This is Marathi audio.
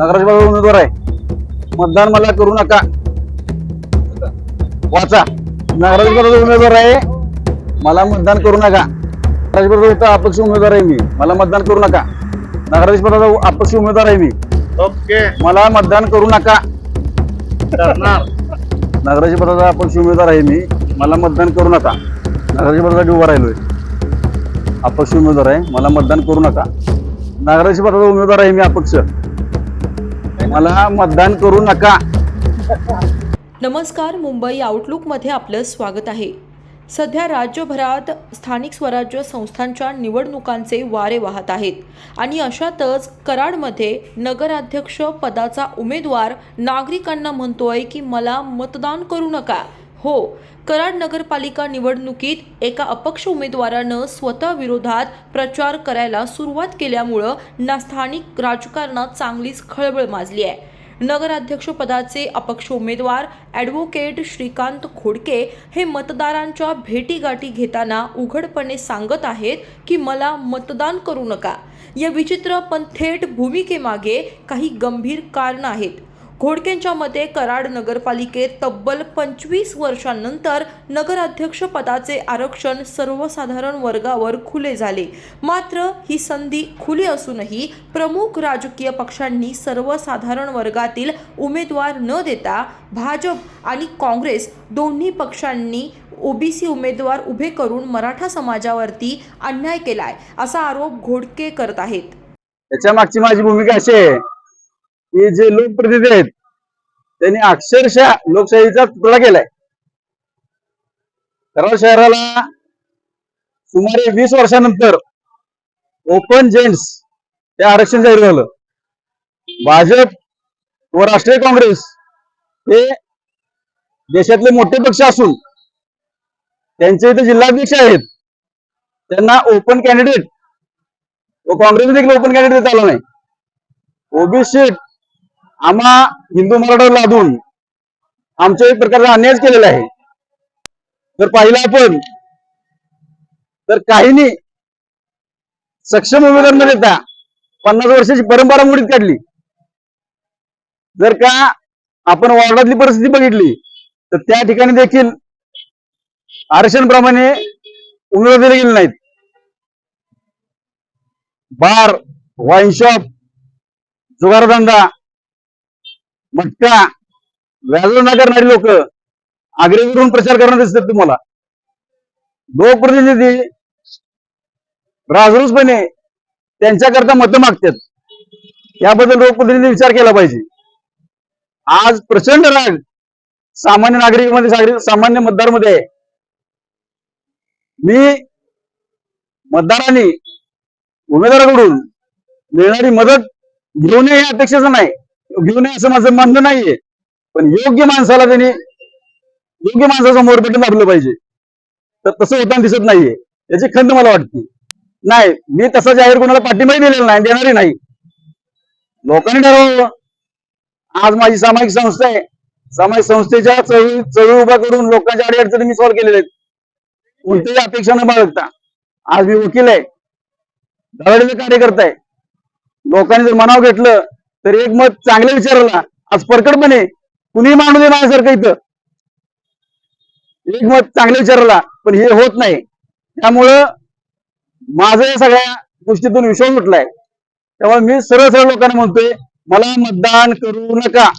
नगराध्यक्ष उमेदवार आहे. मतदान मला करू नका. वाचा. नगराध्यक्ष उमेदवार आहे. मला मतदान करू नका. नगराध्यक्ष अपक्ष उमेदवार आहे मी. मला मतदान करू नका. नगराध्यक्ष पदाचा अपक्ष उमेदवार आहे मी. ओके. मला मतदान करू नका. करणार नगराध्यक्ष पदाचा अपक्ष उमेदवार आहे मी. मला मतदान करू नका. नगराध्यक्ष पदासाठी उभा राहिलोय. अपक्ष उमेदवार आहे. मला मतदान करू नका. नगराध्यक्ष पदाचा उमेदवार आहे मी अपक्ष. मला मतदान करू नका. नमस्कार मुंबई आउटलुकमध्ये आपलं स्वागत आहे. सध्या राज्यभरात स्थानिक स्वराज्य संस्थांच्या निवडणुकांचे वारे वाहत आहेत. आणि अशातच कराडमध्ये नगराध्यक्ष पदाचा उमेदवार नागरिकांना म्हणतोय की मला मतदान करू नका. हो. कराड नगरपालिका निवडणुकीत एका अपक्ष उमेदवारानं स्वतः विरोधात प्रचार करायला सुरुवात केल्यामुळं ना स्थानिक राजकारणात चांगलीच खळबळ माजली आहे. नगराध्यक्षपदाचे अपक्ष उमेदवार ॲडव्होकेट श्रीकांत खोडके हे मतदारांच्या भेटीगाठी घेताना उघडपणे सांगत आहेत की मला मतदान करू नका. या विचित्र पण थेट भूमिकेमागे काही गंभीर कारणं आहेत. घोडकेंच्या मते कराड नगरपालिकेत तब्बल पंचवीस वर्षांनंतर नगराध्यक्ष पदाचे आरक्षण सर्वसाधारण वर्गावर खुले झाले. मात्र ही संधी खुली असूनही प्रमुख राजकीय पक्षांनी सर्वसाधारण वर्गातील उमेदवार न देता भाजप आणि काँग्रेस दोन्ही पक्षांनी ओबीसी उमेदवार उभे करून मराठा समाजावरती अन्याय केलाय असा आरोप घोडके करत आहेत. त्याच्या मागची माझी भूमिका अशी आहे हे जे लोकप्रतिनिधी आहेत त्यांनी अक्षरशः लोकशाहीचा तुकडा केलाय. कराड शहराला सुमारे वीस वर्षानंतर ओपन जेंट्स हे आरक्षण जाहीर झालं. भाजप व राष्ट्रीय काँग्रेस हे देशातले मोठे पक्ष असून त्यांचे इथे जिल्हाध्यक्ष आहेत. त्यांना ओपन कॅन्डिडेट व काँग्रेस देखील ओपन कॅन्डिडेट आला नाही. ओबीसी आम्हा हिंदू मराठा लादून आमच्या एक प्रकारचा अन्याय केलेला आहे. जर पाहिलं आपण तर काहींनी सक्षम उमेदवार न देता पन्नास वर्षाची परंपरा मुडीत काढली. जर का आपण वार्डातली परिस्थिती बघितली तर त्या ठिकाणी देखील आरक्षणप्रमाणे उमेदवार दिले गेले नाहीत. बार वाईन शॉप जुगारधंदा मटका व्याज न करणारी लोक आग्रेवरून प्रचार करणार दिसतात तुम्हाला. लोकप्रतिनिधी राजरोसपणे त्यांच्याकरता मतं मागतात. याबद्दल लोकप्रतिनिधी विचार केला पाहिजे. आज प्रचंड राग सामान्य नागरिकांमध्ये सामान्य मतदारमध्ये आहे. मी मतदारांनी उमेदवाराकडून मिळणारी मदत घेऊ नये अपेक्षाच अपेक्षेचं नाही. घेऊ नये असं माझं म्हणणं नाहीये. पण योग्य माणसाला त्यांनी योग्य माणसासमोर बटन दाबलं पाहिजे. तर तसं होताना दिसत नाहीये. याची खंत मला वाटते नाही मी तसा जाहीर कोणाला पाठिंबाही दिलेला नाही देणारही नाही. लोकांनी ठरवलं आज माझी सामाजिक संस्था आहे. सामाजिक संस्थेच्या चळवळी चळवळी उभा करून लोकांच्या अडीअडचणी मी सॉल्व्ह केलेल्या आहेत. कोणतीही अपेक्षा न बाळगता. आज मी वकील आहे. धडाडीचे कार्यकर्ता आहे. लोकांनी जर मनाव घेतलं तर एक मत चांगलं विचारला आज परकडपणे कुणी मांडू दे माझ्यासारखं इथं. एक मत चांगलं विचारला पण हे होत नाही. त्यामुळं माझं या सगळ्या गोष्टीतून विश्वास उठलाय. त्यामुळे मी सरळ सरळ लोकांना म्हणतोय मला मतदान करू नका.